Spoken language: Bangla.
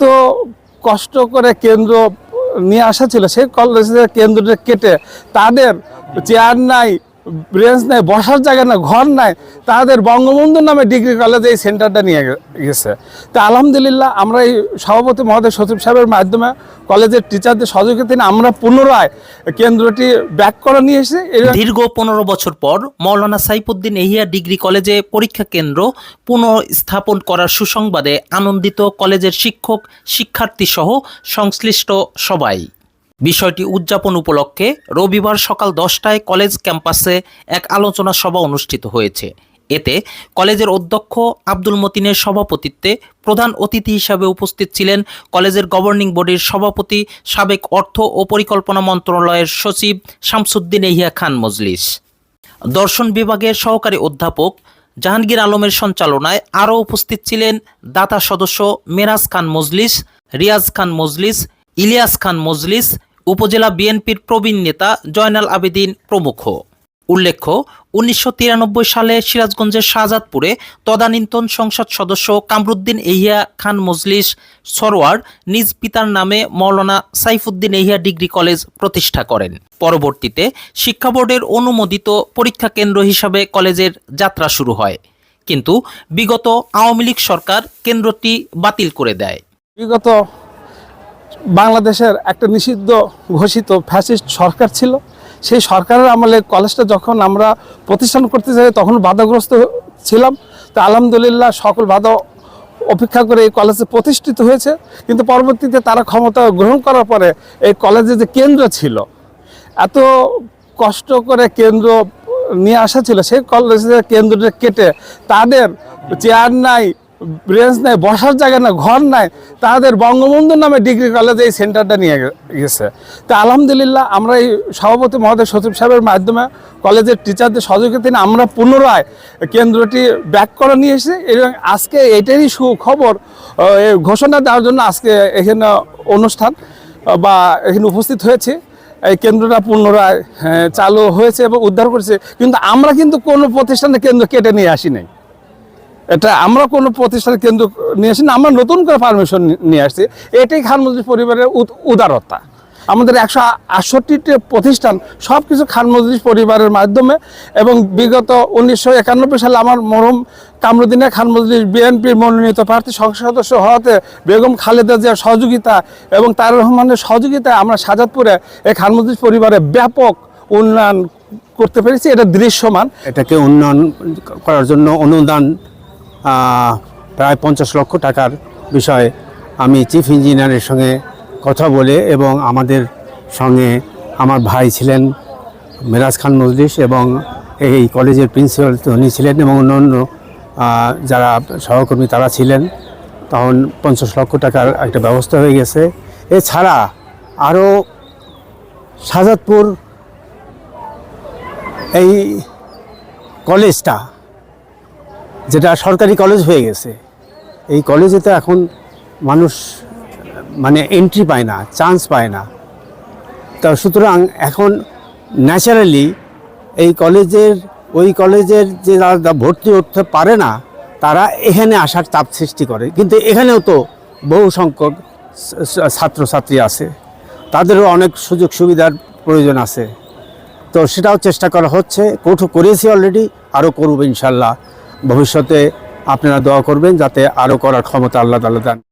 তো কষ্ট করে কেন্দ্র নিয়ে আসা ছিল সেই কলেজের কেন্দ্রটা কেটে তাদের চেয়ার নাই ব্রেঞ্চ নাই, বসার জায়গা না ঘর নাই, তাদের বঙ্গবন্ধু নামে ডিগ্রি কলেজে এই সেন্টারটা নিয়ে গেছে। তা আলহামদুলিল্লাহ আমরা এই সভাপতি মহোদয় সচিব সাহেবের মাধ্যমে কলেজের টিচারদের সহযোগিতা নিয়ে আমরা পুনরায় কেন্দ্রটি ব্যাক করে নিয়ে এবং দীর্ঘ পনেরো বছর পর মৌলানা সাইফুদ্দিন এহিয়া ডিগ্রি কলেজে পরীক্ষা কেন্দ্র পুনঃস্থাপন করার সুসংবাদে আনন্দিত কলেজের শিক্ষক শিক্ষার্থী সহ সংশ্লিষ্ট সবাই। বিষয়টি উদযাপন উপলক্ষে রবিবার সকাল দশটায় কলেজ ক্যাম্পাসে এক আলোচনা সভা অনুষ্ঠিত হয়েছে। এতে কলেজের অধ্যক্ষ আব্দুল মতিনের সভাপতিত্বে প্রধান অতিথি হিসাবে উপস্থিত ছিলেন কলেজের গভর্নিং বডির সভাপতি, সাবেক অর্থ ও পরিকল্পনা মন্ত্রণালয়ের সচিব শামসুদ্দিন এহিয়া খান মজলিস। দর্শন বিভাগের সহকারী অধ্যাপক জাহাঙ্গীর আলমের সঞ্চালনায় আরও উপস্থিত ছিলেন দাতা সদস্য মেরাজ খান মজলিস, রিয়াজ খান মজলিস, ইলিয়াস খান মজলিস উপজেলা বিএনপির প্রবীণ নেতা জয়নাল আবেদিন প্রমুখ। উল্লেখ্য, উনিশশো তিরানব্বই সালে সিরাজগঞ্জের শাহজাদপুরে তদানীন্তন সংসদ সদস্য কামরুদ্দিন এহিয়া খান মজলিস সরওয়ার নিজ পিতার নামে মৌলানা সাইফুদ্দিন এহিয়া ডিগ্রি কলেজ প্রতিষ্ঠা করেন। পরবর্তীতে শিক্ষা বোর্ডের অনুমোদিত পরীক্ষা কেন্দ্র হিসাবে কলেজের যাত্রা শুরু হয়। কিন্তু বিগত আওয়ামী লীগ সরকার কেন্দ্রটি বাতিল করে দেয়। বিগত বাংলাদেশের একটা নিষিদ্ধ ঘোষিত ফ্যাসিস্ট সরকার ছিল। সেই সরকারের আমলে কলেজটা যখন আমরা প্রতিষ্ঠান করতে চাই তখন বাধাগ্রস্ত ছিলাম। তো আলহামদুলিল্লাহ সকল বাধা অপেক্ষা করে এই কলেজে প্রতিষ্ঠিত হয়েছে। কিন্তু পরবর্তীতে তারা ক্ষমতা গ্রহণ করার পরে এই কলেজে যে কেন্দ্র ছিল, এত কষ্ট করে কেন্দ্র নিয়ে আসা ছিল, সেই কলেজের কেন্দ্রটা কেটে তাদের চেয়ার নাই ব্রেঞ্চ নাই বসার জায়গা না ঘর নাই তাদের বঙ্গবন্ধু নামে ডিগ্রি কলেজে এই সেন্টারটা নিয়ে গেছে। তা আলহামদুলিল্লাহ আমরা এই সভাপতি মহোদয় সচিব সাহেবের মাধ্যমে কলেজের টিচারদের সহযোগিতা নিয়ে আমরা পুনরায় কেন্দ্রটি ব্যাক করে নিয়ে এসেছি এবং আজকে এটারই সুখবর ঘোষণা দেওয়ার জন্য আজকে এখানে অনুষ্ঠান বা এখানে উপস্থিত হয়েছে। এই কেন্দ্রটা পুনরায় হ্যাঁ, চালু হয়েছে এবং উদ্ধার করেছে। কিন্তু আমরা কিন্তু কোনো প্রতিষ্ঠানে কেন্দ্র কেটে নিয়ে আসি নাই। এটা আমরা কোনো প্রতিষ্ঠানের কেন্দ্র নিয়ে আসি না, আমরা নতুন করে পারমিশন নিয়ে আসছি। এটাই খান মজলিস পরিবারের উদ- উদারতা। আমাদের একশো আটষট্টিটি প্রতিষ্ঠান সব কিছু খান পরিবারের মাধ্যমে এবং বিগত উনিশশো একানব্বই সালে আমার মরম কামরুদ্দিনে খান বিএনপির মনোনীত প্রার্থী সংসদ সদস্য হওয়াতে বেগম খালেদা জিয়ার সহযোগিতা এবং তার রহমানের সহযোগিতায় আমরা সাজাদপুরে এই খান মজলিস পরিবারে ব্যাপক উন্নয়ন করতে পেরেছি। এটা দৃশ্যমান। এটাকে উন্নয়ন করার জন্য অনুদান প্রায় পঞ্চাশ লক্ষ টাকার বিষয়ে আমি চিফ ইঞ্জিনিয়ারের সঙ্গে কথা বলে এবং আমাদের সঙ্গে আমার ভাই ছিলেন মেরাজ খান মজলিস এবং এই কলেজের প্রিন্সিপাল উনি ছিলেন এবং আহ, যারা সহকর্মী তারা ছিলেন। তখন পঞ্চাশ লক্ষ টাকার একটা ব্যবস্থা হয়ে গেছে। এছাড়া আরও শাহজাদপুর এই কলেজটা যেটা সরকারি কলেজ হয়ে গেছে। এই কলেজে তো এখন মানুষ মানে এন্ট্রি পায় না চান্স পায় না। তা সুতরাং এখন ন্যাচারালি এই কলেজের ওই কলেজের যে ভর্তি হতে পারে না, তারা এখানে আসার চাপ সৃষ্টি করে। কিন্তু এখানেও তো বহু সংখ্যক ছাত্রছাত্রী আছে। তাদেরও অনেক সুযোগ সুবিধার প্রয়োজন আছে। তো সেটাও চেষ্টা করা হচ্ছে কোঠো করেছি অলরেডি আরও করব ইনশাল্লাহ। ভবিষ্যতে আপনারা দোয়া করবেন যাতে আরও করার ক্ষমতা আল্লাহ তালা দেন